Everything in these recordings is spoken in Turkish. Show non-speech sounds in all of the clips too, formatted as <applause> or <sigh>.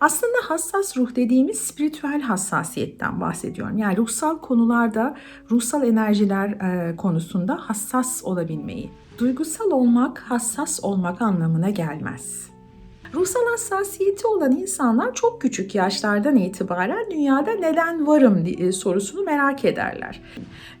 Aslında hassas ruh dediğimiz spiritüel hassasiyetten bahsediyorum. Yani ruhsal konularda, ruhsal enerjiler e, konusunda hassas olabilmeyi. Duygusal olmak, hassas olmak anlamına gelmez. Ruhsal hassasiyeti olan insanlar çok küçük yaşlardan itibaren dünyada neden varım di- sorusunu merak ederler.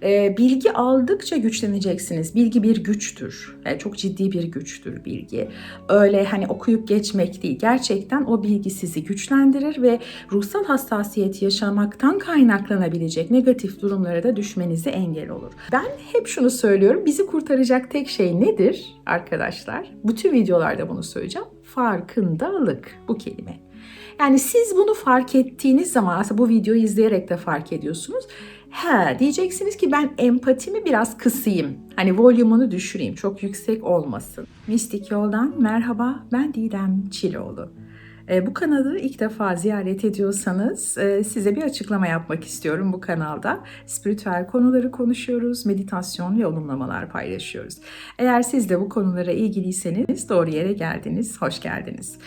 Ee, bilgi aldıkça güçleneceksiniz. Bilgi bir güçtür. Yani çok ciddi bir güçtür bilgi. Öyle hani okuyup geçmek değil. Gerçekten o bilgi sizi güçlendirir ve ruhsal hassasiyet yaşamaktan kaynaklanabilecek negatif durumlara da düşmenize engel olur. Ben hep şunu söylüyorum. Bizi kurtaracak tek şey nedir arkadaşlar? Bütün videolarda bunu söyleyeceğim. Farkındalık bu kelime. Yani siz bunu fark ettiğiniz zaman aslında bu videoyu izleyerek de fark ediyorsunuz. He diyeceksiniz ki ben empatimi biraz kısayım. Hani volümünü düşüreyim çok yüksek olmasın. Mistik Yoldan merhaba ben Didem Çiloğlu. E, bu kanalı ilk defa ziyaret ediyorsanız e, size bir açıklama yapmak istiyorum bu kanalda. Spiritüel konuları konuşuyoruz, meditasyon ve olumlamalar paylaşıyoruz. Eğer siz de bu konulara ilgiliyseniz doğru yere geldiniz, hoş geldiniz.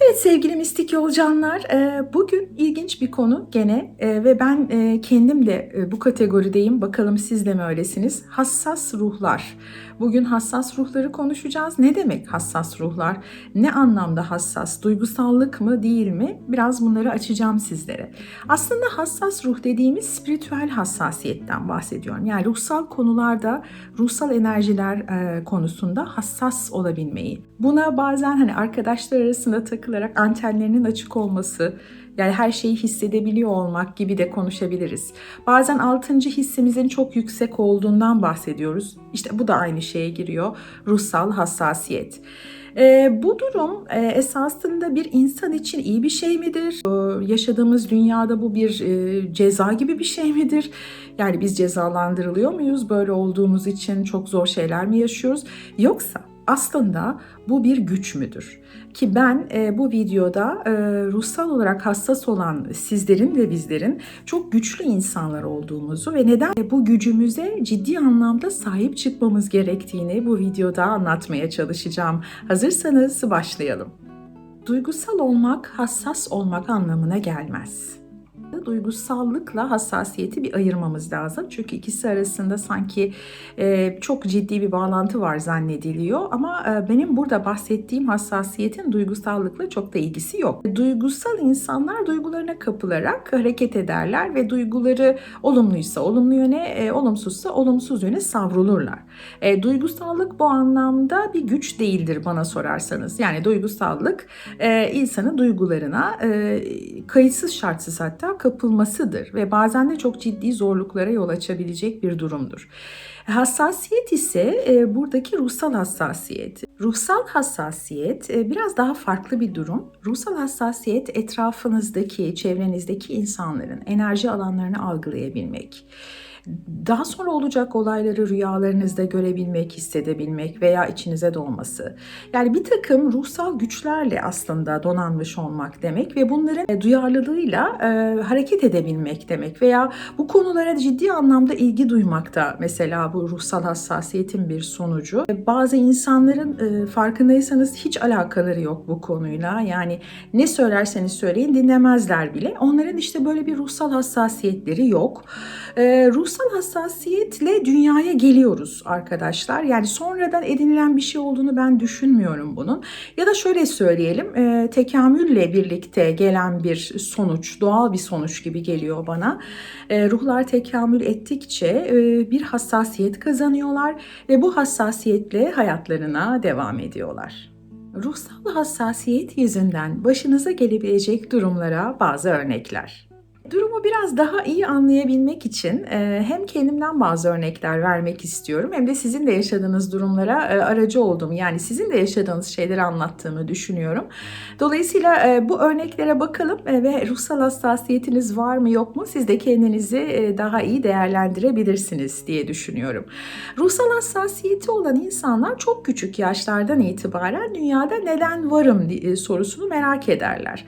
Evet sevgili mistik yolcanlar, e, bugün ilginç bir konu gene e, ve ben kendim de bu kategorideyim. Bakalım siz de mi öylesiniz? Hassas ruhlar. Bugün hassas ruhları konuşacağız. Ne demek hassas ruhlar? Ne anlamda hassas? Duygusallık mı değil mi? Biraz bunları açacağım sizlere. Aslında hassas ruh dediğimiz spiritüel hassasiyetten bahsediyorum. Yani ruhsal konularda, ruhsal enerjiler e, konusunda hassas olabilmeyi. Buna bazen hani arkadaşlar arasında takılarak antenlerinin açık olması, yani her şeyi hissedebiliyor olmak gibi de konuşabiliriz. Bazen altıncı hissimizin çok yüksek olduğundan bahsediyoruz. İşte bu da aynı şeye giriyor. Ruhsal hassasiyet. Ee, bu durum e, esasında bir insan için iyi bir şey midir? Ee, yaşadığımız dünyada bu bir e, ceza gibi bir şey midir? Yani biz cezalandırılıyor muyuz böyle olduğumuz için çok zor şeyler mi yaşıyoruz? Yoksa aslında bu bir güç müdür? Ki ben e, bu videoda e, ruhsal olarak hassas olan sizlerin ve bizlerin çok güçlü insanlar olduğumuzu ve neden bu gücümüze ciddi anlamda sahip çıkmamız gerektiğini bu videoda anlatmaya çalışacağım. Hazırsanız başlayalım. Duygusal olmak, hassas olmak anlamına gelmez duygusallıkla hassasiyeti bir ayırmamız lazım. Çünkü ikisi arasında sanki e, çok ciddi bir bağlantı var zannediliyor. Ama e, benim burada bahsettiğim hassasiyetin duygusallıkla çok da ilgisi yok. Duygusal insanlar duygularına kapılarak hareket ederler ve duyguları olumluysa olumlu yöne, e, olumsuzsa olumsuz yöne savrulurlar. E, duygusallık bu anlamda bir güç değildir bana sorarsanız. Yani duygusallık e, insanın duygularına e, kayıtsız şartsız hatta kapılmasıdır ve bazen de çok ciddi zorluklara yol açabilecek bir durumdur. Hassasiyet ise e, buradaki ruhsal hassasiyet. Ruhsal hassasiyet e, biraz daha farklı bir durum. Ruhsal hassasiyet etrafınızdaki, çevrenizdeki insanların enerji alanlarını algılayabilmek daha sonra olacak olayları rüyalarınızda görebilmek, hissedebilmek veya içinize dolması. Yani bir takım ruhsal güçlerle aslında donanmış olmak demek ve bunların e, duyarlılığıyla e, hareket edebilmek demek veya bu konulara ciddi anlamda ilgi duymak da mesela bu ruhsal hassasiyetin bir sonucu. E, bazı insanların e, farkındaysanız hiç alakaları yok bu konuyla. Yani ne söylerseniz söyleyin dinlemezler bile. Onların işte böyle bir ruhsal hassasiyetleri yok. E, ruhsal hassasiyetle dünyaya geliyoruz arkadaşlar. Yani sonradan edinilen bir şey olduğunu ben düşünmüyorum bunun. Ya da şöyle söyleyelim, e, tekamülle birlikte gelen bir sonuç, doğal bir sonuç gibi geliyor bana. E, ruhlar tekamül ettikçe e, bir hassasiyet kazanıyorlar ve bu hassasiyetle hayatlarına devam ediyorlar. Ruhsal hassasiyet yüzünden başınıza gelebilecek durumlara bazı örnekler. Durumu biraz daha iyi anlayabilmek için e, hem kendimden bazı örnekler vermek istiyorum hem de sizin de yaşadığınız durumlara e, aracı olduğumu yani sizin de yaşadığınız şeyleri anlattığımı düşünüyorum. Dolayısıyla e, bu örneklere bakalım ve ruhsal hassasiyetiniz var mı yok mu siz de kendinizi daha iyi değerlendirebilirsiniz diye düşünüyorum. Ruhsal hassasiyeti olan insanlar çok küçük yaşlardan itibaren dünyada neden varım sorusunu merak ederler.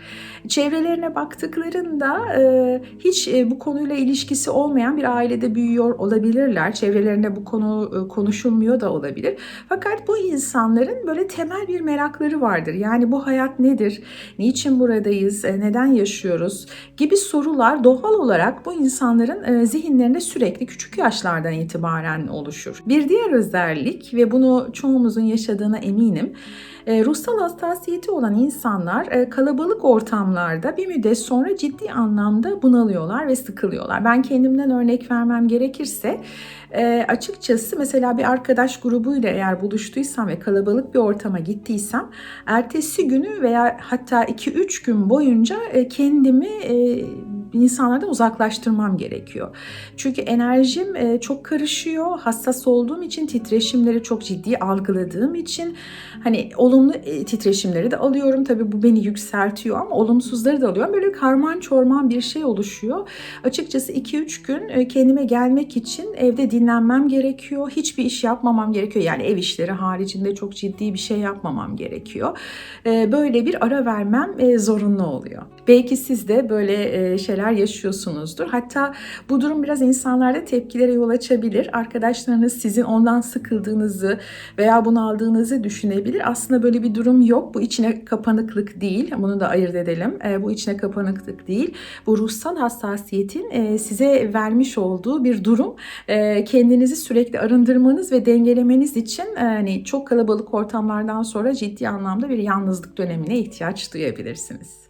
Çevrelerine baktıklarında hiç e, bu konuyla ilişkisi olmayan bir ailede büyüyor olabilirler. Çevrelerinde bu konu e, konuşulmuyor da olabilir. Fakat bu insanların böyle temel bir merakları vardır. Yani bu hayat nedir? Niçin buradayız? E, neden yaşıyoruz? Gibi sorular doğal olarak bu insanların zihinlerinde sürekli küçük yaşlardan itibaren oluşur. Bir diğer özellik ve bunu çoğumuzun yaşadığına eminim. E, ruhsal hassasiyeti olan insanlar e, kalabalık ortamlarda bir müddet sonra ciddi anlamda bunalıyorlar ve sıkılıyorlar. Ben kendimden örnek vermem gerekirse e, açıkçası mesela bir arkadaş grubuyla eğer buluştuysam ve kalabalık bir ortama gittiysem ertesi günü veya hatta 2-3 gün boyunca e, kendimi insanlardan uzaklaştırmam gerekiyor. Çünkü enerjim e, çok karışıyor. Hassas olduğum için titreşimleri çok ciddi algıladığım için hani olumlu e, titreşimleri de alıyorum. Tabii bu beni yükseltiyor ama olumsuzları da alıyorum. Böyle karman çorman bir şey oluşuyor. Açıkçası 2-3 gün e, kendime gelmek için evde dinlenmem gerekiyor. Hiçbir iş yapmamam gerekiyor. Yani ev işleri haricinde çok ciddi bir şey yapmamam gerekiyor. Böyle bir ara vermem zorunlu oluyor. Belki siz de böyle şeyler yaşıyorsunuzdur. Hatta bu durum biraz insanlarda tepkilere yol açabilir. Arkadaşlarınız sizin ondan sıkıldığınızı veya bunu aldığınızı düşünebilir. Aslında böyle bir durum yok. Bu içine kapanıklık değil. Bunu da ayırt edelim. Bu içine kapanıklık değil. Bu ruhsal hassasiyetin size vermiş olduğu bir durum. Kendinizi sürekli arındırmanız ve dengelemeniz için hani çok kalabalık ortamlardan sonra ciddi anlamda bir yalnızlık dönemine ihtiyaç duyabilirsiniz.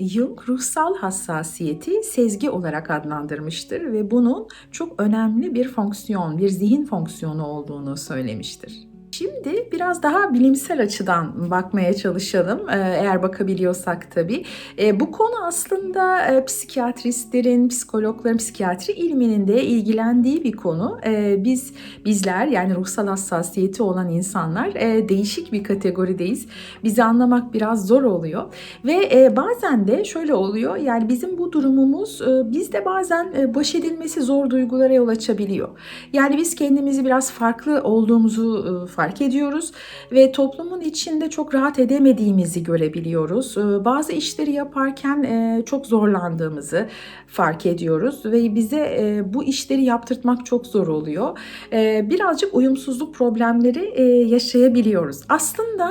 Jung ruhsal hassasiyeti sezgi olarak adlandırmıştır ve bunun çok önemli bir fonksiyon, bir zihin fonksiyonu olduğunu söylemiştir. Şimdi biraz daha bilimsel açıdan bakmaya çalışalım e, eğer bakabiliyorsak tabii. E, bu konu aslında e, psikiyatristlerin, psikologların, psikiyatri ilminin de ilgilendiği bir konu. Biz bizler yani ruhsal hassasiyeti olan insanlar değişik bir kategorideyiz. Bizi anlamak biraz zor oluyor ve bazen de şöyle oluyor yani bizim bu durumumuz bizde bazen baş edilmesi zor duygulara yol açabiliyor. Yani biz kendimizi biraz farklı olduğumuzu fark ediyoruz ve toplumun içinde çok rahat edemediğimizi görebiliyoruz. Ee, bazı işleri yaparken e, çok zorlandığımızı fark ediyoruz ve bize e, bu işleri yaptırtmak çok zor oluyor. E, birazcık uyumsuzluk problemleri yaşayabiliyoruz. Aslında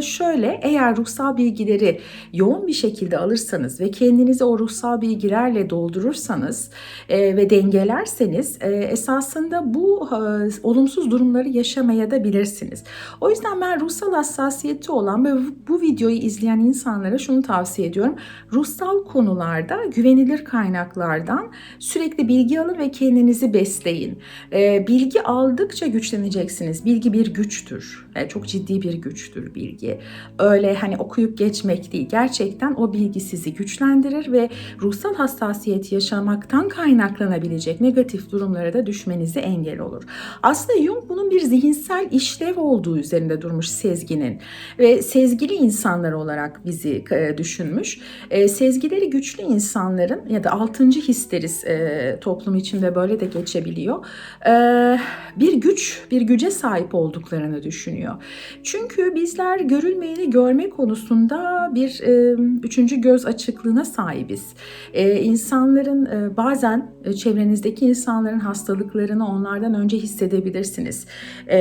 şöyle eğer ruhsal bilgileri yoğun bir şekilde alırsanız ve kendinizi o ruhsal bilgilerle doldurursanız ve dengelerseniz esasında bu olumsuz durumları yaşamaya da bilirsiniz yapabilirsiniz. O yüzden ben ruhsal hassasiyeti olan ve bu videoyu izleyen insanlara şunu tavsiye ediyorum. Ruhsal konularda güvenilir kaynaklardan sürekli bilgi alın ve kendinizi besleyin. Ee, bilgi aldıkça güçleneceksiniz. Bilgi bir güçtür. Yani çok ciddi bir güçtür bilgi. Öyle hani okuyup geçmek değil. Gerçekten o bilgi sizi güçlendirir ve ruhsal hassasiyet yaşamaktan kaynaklanabilecek negatif durumlara da düşmenize engel olur. Aslında Jung bunun bir zihinsel işle işlev olduğu üzerinde durmuş sezginin ve sezgili insanlar olarak bizi e, düşünmüş. E, sezgileri güçlü insanların ya da altıncı histeriz e, toplum içinde böyle de geçebiliyor. Bir güç, bir güce sahip olduklarını düşünüyor. Çünkü bizler görülmeyeni görme konusunda bir üçüncü göz açıklığına sahibiz. İnsanların bazen çevrenizdeki insanların hastalıklarını onlardan önce hissedebilirsiniz.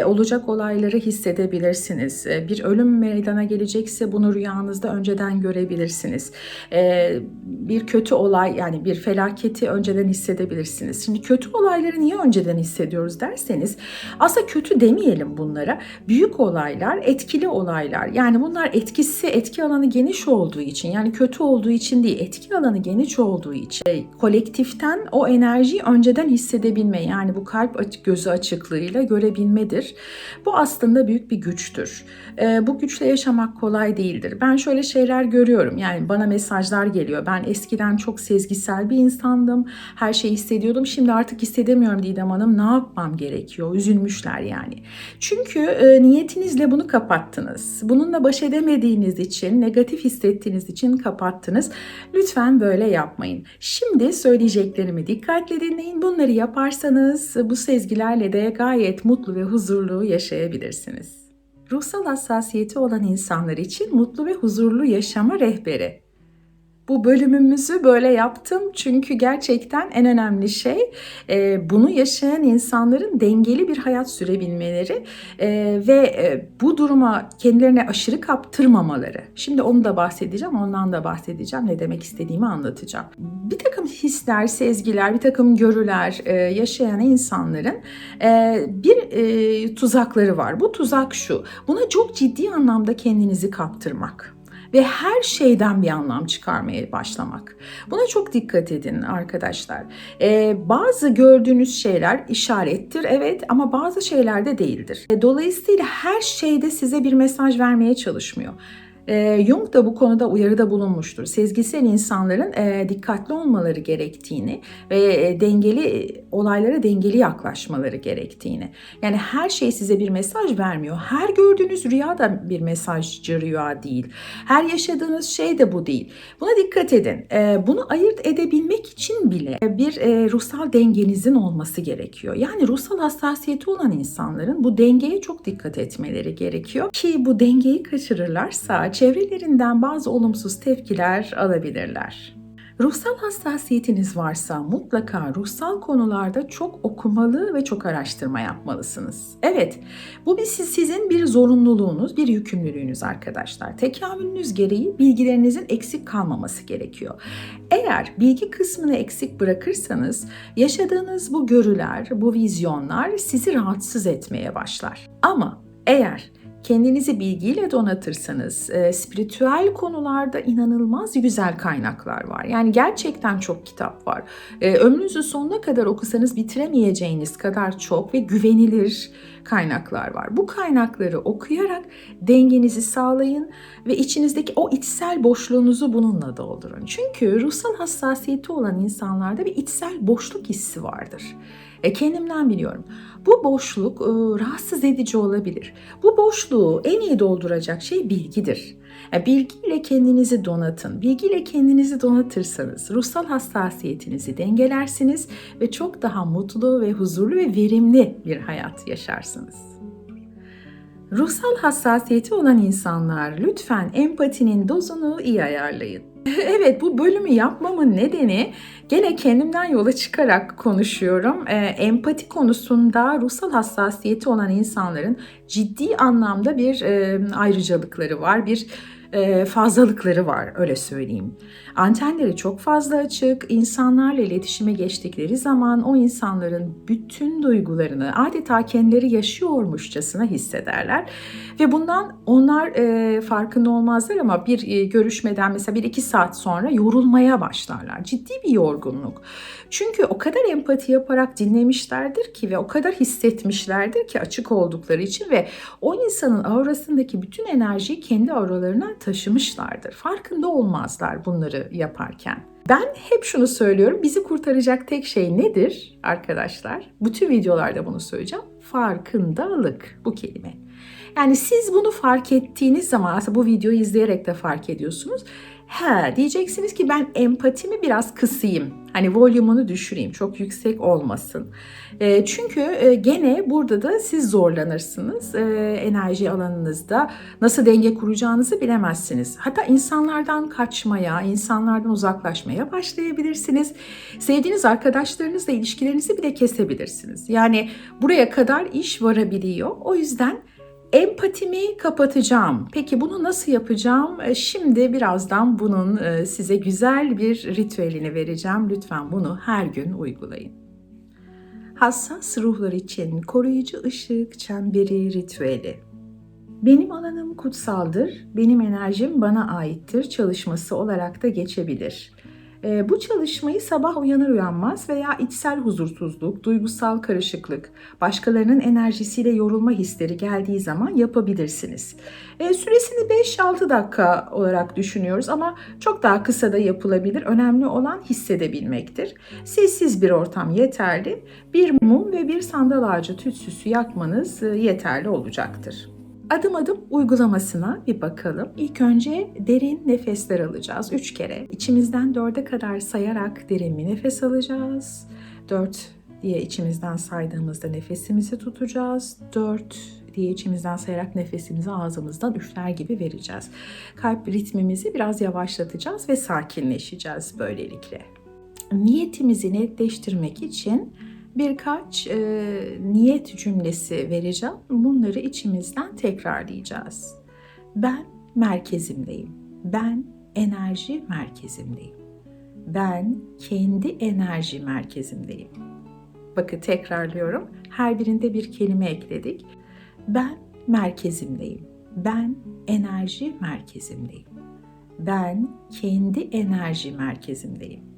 Olacak olay olayları hissedebilirsiniz. Ee, bir ölüm meydana gelecekse bunu rüyanızda önceden görebilirsiniz. Ee, bir kötü olay yani bir felaketi önceden hissedebilirsiniz. Şimdi kötü olayları niye önceden hissediyoruz derseniz aslında kötü demeyelim bunlara. Büyük olaylar, etkili olaylar. Yani bunlar etkisi, etki alanı geniş olduğu için yani kötü olduğu için değil, etki alanı geniş olduğu için e, kolektiften o enerjiyi önceden hissedebilme yani bu kalp gözü açıklığıyla görebilmedir. Bu aslında büyük bir güçtür. E, bu güçle yaşamak kolay değildir. Ben şöyle şeyler görüyorum. Yani bana mesajlar geliyor. Ben eskiden çok sezgisel bir insandım. Her şeyi hissediyordum. Şimdi artık hissedemiyorum Didem Hanım. Ne yapmam gerekiyor? Üzülmüşler yani. Çünkü e, niyetinizle bunu kapattınız. Bununla baş edemediğiniz için, negatif hissettiğiniz için kapattınız. Lütfen böyle yapmayın. Şimdi söyleyeceklerimi dikkatle dinleyin. Bunları yaparsanız bu sezgilerle de gayet mutlu ve huzurlu yaşayabilirsiniz ulaşabilirsiniz. Ruhsal hassasiyeti olan insanlar için mutlu ve huzurlu yaşama rehberi. Bu bölümümüzü böyle yaptım çünkü gerçekten en önemli şey e, bunu yaşayan insanların dengeli bir hayat sürebilmeleri e, ve e, bu duruma kendilerine aşırı kaptırmamaları. Şimdi onu da bahsedeceğim, ondan da bahsedeceğim, ne demek istediğimi anlatacağım. Bir takım hisler, sezgiler, bir takım görüler e, yaşayan insanların e, bir e, tuzakları var. Bu tuzak şu, buna çok ciddi anlamda kendinizi kaptırmak ve her şeyden bir anlam çıkarmaya başlamak. Buna çok dikkat edin arkadaşlar. Ee, bazı gördüğünüz şeyler işarettir evet ama bazı şeyler de değildir. Dolayısıyla her şeyde size bir mesaj vermeye çalışmıyor. E, Jung da bu konuda uyarıda bulunmuştur. Sezgisel insanların e, dikkatli olmaları gerektiğini ve e, dengeli olaylara dengeli yaklaşmaları gerektiğini. Yani her şey size bir mesaj vermiyor. Her gördüğünüz rüya da bir mesajcı rüya değil. Her yaşadığınız şey de bu değil. Buna dikkat edin. E, bunu ayırt edebilmek için bile bir e, ruhsal dengenizin olması gerekiyor. Yani ruhsal hassasiyeti olan insanların bu dengeye çok dikkat etmeleri gerekiyor ki bu dengeyi kaçırırlarsa çevrelerinden bazı olumsuz tepkiler alabilirler. Ruhsal hassasiyetiniz varsa mutlaka ruhsal konularda çok okumalı ve çok araştırma yapmalısınız. Evet, bu bir sizin bir zorunluluğunuz, bir yükümlülüğünüz arkadaşlar. Tekamülünüz gereği bilgilerinizin eksik kalmaması gerekiyor. Eğer bilgi kısmını eksik bırakırsanız yaşadığınız bu görüler, bu vizyonlar sizi rahatsız etmeye başlar. Ama eğer kendinizi bilgiyle donatırsanız e, spiritüel konularda inanılmaz güzel kaynaklar var. Yani gerçekten çok kitap var. E, ömrünüzün sonuna kadar okusanız bitiremeyeceğiniz kadar çok ve güvenilir kaynaklar var. Bu kaynakları okuyarak dengenizi sağlayın ve içinizdeki o içsel boşluğunuzu bununla doldurun. Çünkü ruhsal hassasiyeti olan insanlarda bir içsel boşluk hissi vardır. E, kendimden biliyorum. Bu boşluk e, rahatsız edici olabilir. Bu boşluğu en iyi dolduracak şey bilgidir. Yani e, bilgiyle kendinizi donatın. Bilgiyle kendinizi donatırsanız ruhsal hassasiyetinizi dengelersiniz ve çok daha mutlu ve huzurlu ve verimli bir hayat yaşarsınız. Ruhsal hassasiyeti olan insanlar lütfen empatinin dozunu iyi ayarlayın. <laughs> Evet bu bölümü yapmamın nedeni gene kendimden yola çıkarak konuşuyorum. E, empati konusunda ruhsal hassasiyeti olan insanların ciddi anlamda bir e, ayrıcalıkları var. Bir e, fazlalıkları var öyle söyleyeyim. Antenleri çok fazla açık. İnsanlarla iletişime geçtikleri zaman o insanların bütün duygularını adeta kendileri yaşıyormuşçasına hissederler. Ve bundan onlar e, farkında olmazlar ama bir e, görüşmeden mesela bir iki saat sonra yorulmaya başlarlar. Ciddi bir yorgunluk. Çünkü o kadar empati yaparak dinlemişlerdir ki ve o kadar hissetmişlerdir ki açık oldukları için ve o insanın aurasındaki bütün enerjiyi kendi auralarına taşımışlardır. Farkında olmazlar bunları yaparken. Ben hep şunu söylüyorum. Bizi kurtaracak tek şey nedir arkadaşlar? Bütün videolarda bunu söyleyeceğim. Farkındalık bu kelime. Yani siz bunu fark ettiğiniz zaman aslında bu videoyu izleyerek de fark ediyorsunuz. He diyeceksiniz ki ben empatimi biraz kısayım. Hani volümünü düşüreyim. Çok yüksek olmasın. E, çünkü e, gene burada da siz zorlanırsınız. E, enerji alanınızda nasıl denge kuracağınızı bilemezsiniz. Hatta insanlardan kaçmaya, insanlardan uzaklaşmaya başlayabilirsiniz. Sevdiğiniz arkadaşlarınızla ilişkilerinizi bile kesebilirsiniz. Yani buraya kadar iş varabiliyor. O yüzden Empatimi kapatacağım. Peki bunu nasıl yapacağım? E, şimdi birazdan bunun e, size güzel bir ritüelini vereceğim. Lütfen bunu her gün uygulayın. Hassas ruhlar için koruyucu ışık çemberi ritüeli. Benim alanım kutsaldır, benim enerjim bana aittir çalışması olarak da geçebilir. Ee, bu çalışmayı sabah uyanır uyanmaz veya içsel huzursuzluk, duygusal karışıklık, başkalarının enerjisiyle yorulma hisleri geldiği zaman yapabilirsiniz. E, süresini 5-6 dakika olarak düşünüyoruz ama çok daha kısa da yapılabilir. Önemli olan hissedebilmektir. Sessiz bir ortam yeterli. Bir mum ve bir sandal ağacı tütsüsü yakmanız e, yeterli olacaktır. Adım adım uygulamasına bir bakalım. İlk önce derin nefesler alacağız. Üç kere. İçimizden dörde kadar sayarak derin bir nefes alacağız. Dört diye içimizden saydığımızda nefesimizi tutacağız. Dört diye içimizden sayarak nefesimizi ağzımızdan üfler gibi vereceğiz. Kalp ritmimizi biraz yavaşlatacağız ve sakinleşeceğiz böylelikle. Niyetimizi netleştirmek için birkaç e, niyet cümlesi vereceğim. Bunları içimizden tekrarlayacağız. Ben merkezimdeyim. Ben enerji merkezimdeyim. Ben kendi enerji merkezimdeyim. Bakın tekrarlıyorum. Her birinde bir kelime ekledik. Ben merkezimdeyim. Ben enerji merkezimdeyim. Ben kendi enerji merkezimdeyim.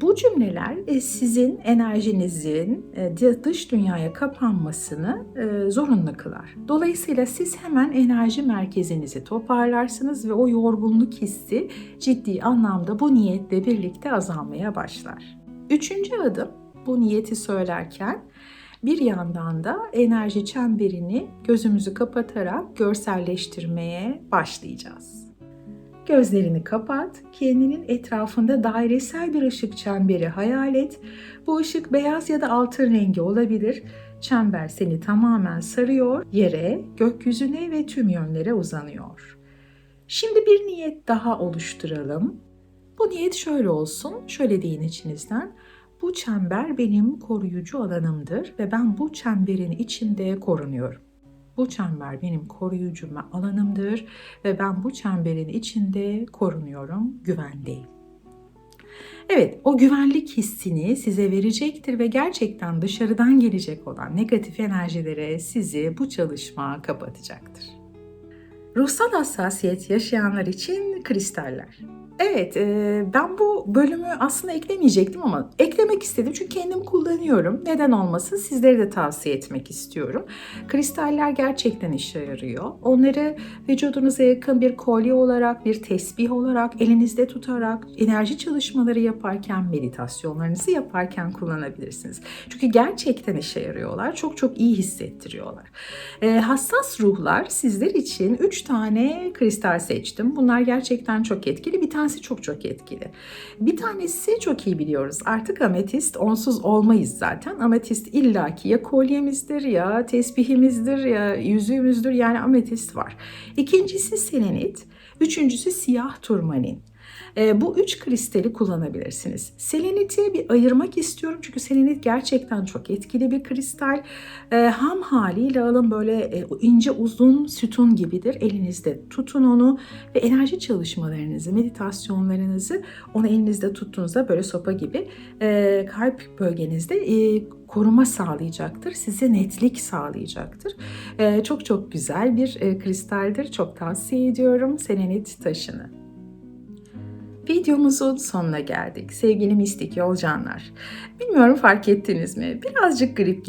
Bu cümleler e, sizin enerjinizin e, dış dünyaya kapanmasını e, zorunlu kılar. Dolayısıyla siz hemen enerji merkezinizi toparlarsınız ve o yorgunluk hissi ciddi anlamda bu niyetle birlikte azalmaya başlar. Üçüncü adım bu niyeti söylerken bir yandan da enerji çemberini gözümüzü kapatarak görselleştirmeye başlayacağız. Gözlerini kapat, kendinin etrafında dairesel bir ışık çemberi hayal et. Bu ışık beyaz ya da altın rengi olabilir. Çember seni tamamen sarıyor, yere, gökyüzüne ve tüm yönlere uzanıyor. Şimdi bir niyet daha oluşturalım. Bu niyet şöyle olsun, şöyle deyin içinizden. Bu çember benim koruyucu alanımdır ve ben bu çemberin içinde korunuyorum. Bu çember benim koruyucu alanımdır ve ben bu çemberin içinde korunuyorum, güvendeyim. Evet, o güvenlik hissini size verecektir ve gerçekten dışarıdan gelecek olan negatif enerjilere sizi bu çalışma kapatacaktır. Ruhsal hassasiyet yaşayanlar için kristaller. Evet, e, ben bu bölümü aslında eklemeyecektim ama eklemek istedim çünkü kendim kullanıyorum. Neden olmasın? Sizlere de tavsiye etmek istiyorum. Kristaller gerçekten işe yarıyor. Onları vücudunuza yakın bir kolye olarak, bir tesbih olarak, elinizde tutarak, enerji çalışmaları yaparken, meditasyonlarınızı yaparken kullanabilirsiniz. Çünkü gerçekten işe yarıyorlar. Çok çok iyi hissettiriyorlar. E, hassas ruhlar sizler için 3 tane kristal seçtim. Bunlar gerçekten çok etkili. Bir tanesi çok çok etkili. Bir tanesi çok iyi biliyoruz. Artık ametist onsuz olmayız zaten. Ametist illaki ya kolyemizdir ya tesbihimizdir ya yüzüğümüzdür yani ametist var. İkincisi selenit. Üçüncüsü siyah turmalin. E, bu üç kristali kullanabilirsiniz. Seleniti bir ayırmak istiyorum çünkü selenit gerçekten çok etkili bir kristal. E, ham haliyle alın böyle e, ince uzun sütun gibidir. Elinizde tutun onu ve enerji çalışmalarınızı, meditasyonlarınızı onu elinizde tuttuğunuzda böyle sopa gibi e, kalp bölgenizde e, koruma sağlayacaktır. Size netlik sağlayacaktır. Ee, çok çok güzel bir e, kristaldir. Çok tavsiye ediyorum selenit taşını. Videomuzun sonuna geldik sevgili mistik yolcanlar. Bilmiyorum fark ettiniz mi? Birazcık grip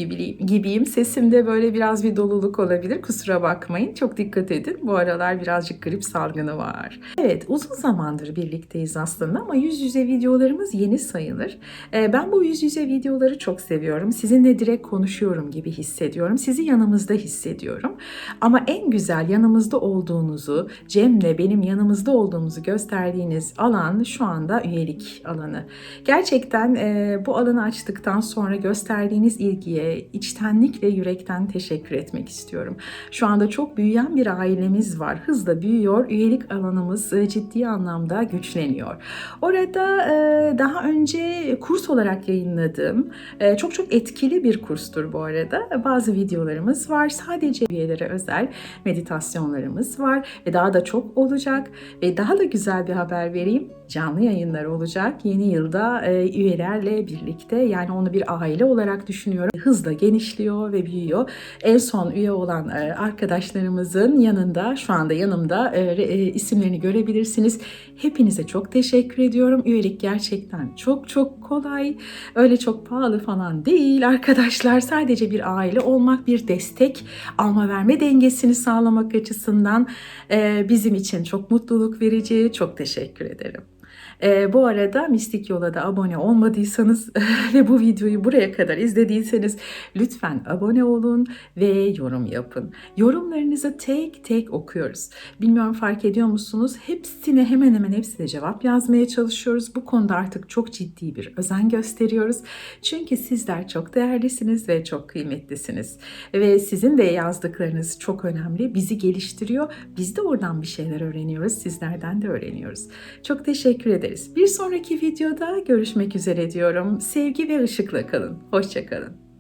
gibiyim. Sesimde böyle biraz bir doluluk olabilir. Kusura bakmayın. Çok dikkat edin. Bu aralar birazcık grip salgını var. Evet uzun zamandır birlikteyiz aslında ama yüz yüze videolarımız yeni sayılır. Ee, ben bu yüz yüze videoları çok seviyorum. Sizinle direkt konuşuyorum gibi hissediyorum. Sizi yanımızda hissediyorum. Ama en güzel yanımızda olduğunuzu, Cem'le benim yanımızda olduğumuzu gösterdiğiniz alan şu anda üyelik alanı. Gerçekten e, bu alanı açtıktan sonra gösterdiğiniz ilgiye içtenlikle yürekten teşekkür etmek istiyorum. Şu anda çok büyüyen bir ailemiz var. Hızla büyüyor. Üyelik alanımız e, ciddi anlamda güçleniyor. Orada e, daha önce kurs olarak yayınladığım e, çok çok etkili bir kurstur bu arada. Bazı videolarımız var. Sadece üyelere özel meditasyonlarımız var ve daha da çok olacak ve daha da güzel bir haber vereyim. Canlı yayınlar olacak. Yeni yılda üyelerle birlikte yani onu bir aile olarak düşünüyorum. Hızla genişliyor ve büyüyor. En son üye olan e, arkadaşlarımızın yanında şu anda yanımda e, e, isimlerini görebilirsiniz. Hepinize çok teşekkür ediyorum. Üyelik gerçekten çok çok kolay. Öyle çok pahalı falan değil arkadaşlar. Sadece bir aile olmak, bir destek alma verme dengesini sağlamak açısından bizim için çok mutluluk verici. Çok teşekkür ederim. Ee, bu arada Mistik Yola da abone olmadıysanız <laughs> ve bu videoyu buraya kadar izlediyseniz lütfen abone olun ve yorum yapın. Yorumlarınızı tek tek okuyoruz. Bilmiyorum fark ediyor musunuz? Hepsine hemen hemen hepsine cevap yazmaya çalışıyoruz. Bu konuda artık çok ciddi bir özen gösteriyoruz. Çünkü sizler çok değerlisiniz ve çok kıymetlisiniz. Ve sizin de yazdıklarınız çok önemli. Bizi geliştiriyor. Biz de oradan bir şeyler öğreniyoruz. Sizlerden de öğreniyoruz. Çok teşekkür ederiz. Bir sonraki videoda görüşmek üzere diyorum. Sevgi ve ışıkla kalın. Hoşçakalın.